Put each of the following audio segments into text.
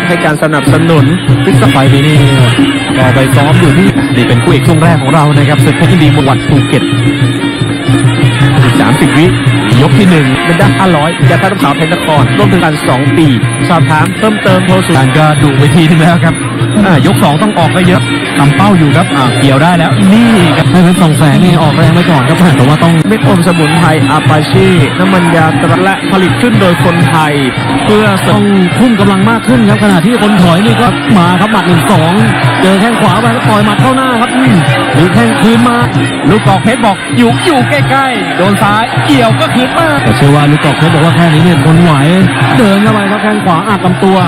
ครับให้การสนับสนุนฟิกสไปนี้นี่ก็ไปซ้อมอยู่ที่นี่เป็นคู่เอกช่วงแรกของเรานะครับศึกเพชรยินดีมวัดภูเก็ต30วิ ยกที่หนึ่งเป็นด้าน500ยาท่าน้ำขาวเพชรนครร่วมถึงกัน2ปี สอบถามเพิ่มเติมโทรศูนการย์ก็ดุไปทีนึงแล้วครับอ่ายกสองต้องออกก็เยอะทำเป้าอยู่ครับอ่าเกี่ยวได้แล้ว นี่ครับให้เป็นสองแสนนี่ออกแรงไปก่อนครับแต่ว่าต้องเม็ดอมสมุนไพรอาปาชีน้ำมันยาตราและผลิตขึ้นโดยคนไทย เพื่อสต้องทุ่มกำลังมากขึ้นครับขณะที่คนถอยนี่ก็มาครับหมัดหนึ่งสองเจอแข้งขวาไปแล้วต่อยหมัดเข้าหน้าครับอืมหรือแข้งคืนมาลูกกอกเพชรบอกอยู่อยู่ใกล้ๆโดนซ้ายเกี่ยวก็คืนมาแต่เชื่อว่าลูกกอกเขาบอกว่าแค่นี้เนี่ยคนไหวเดินเข้าไปครับแข้งขวาอัดลำตัว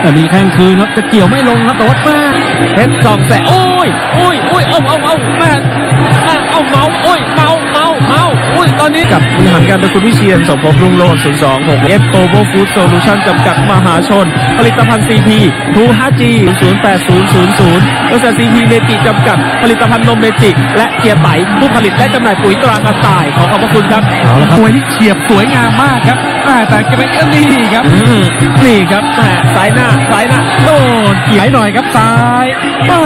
แต่มีแข้งคืนครับจะเกี่ยวไม่ลงครับแต่ว่าแม่เพชรสองแสโอ้ยโอ้ยโอ้ยเอาเอาเอาแม่แม่เอาเมาโอ้ย ตอนนี้กับบริหารการเป็นคุณวิเชียนสมภพรุ่งโรจน์0 2 6 F Global Food Solution จำกัดมหาชน ผลิตภัณฑ์ CP ทู5 g 08000บริษัท CP เมจิจำกัด ผลิตภัณฑ์นมเมจิและเกียร์ไตผู้ผลิตและจำหน่ายปุ๋ยตรากระต่าย ขอขอบพระคุณครับเอาละครับมวยที่เฉียบสวยงามมากครับอ่าแต่จะไปเอ้ยนี่ครับนี่ครับแม่สายหน้าสายหน้าโดน เกี่ยวหน่อยครับซ้ายมา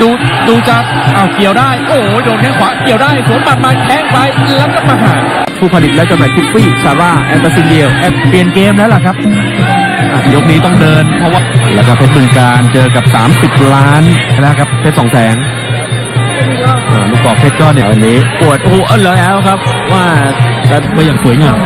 ดูดูจะเอาเกี่ยวได้ โอ้ยโดนแข้งขวาเกี่ยวได้สวนปัดมาแข้งซ้ายแล้วก็มาหาผู้ผลิตและจำหน่ายทิฟฟี่ซาร่าแอนตาซินเดียลแอดเปลี่ยนเกมแล้วล่ะครับอะยกนี้ต้องเดินเพราะว่าแล้วก็เพชรบึงการเจอกับ 30 ล้านแล้วครับเพชรสองแสนอ่าลูกกอกเพชรก็เนี่ยวันนี้ปวดหัวแล้วครับ ว่ามาอย่างสวยงาม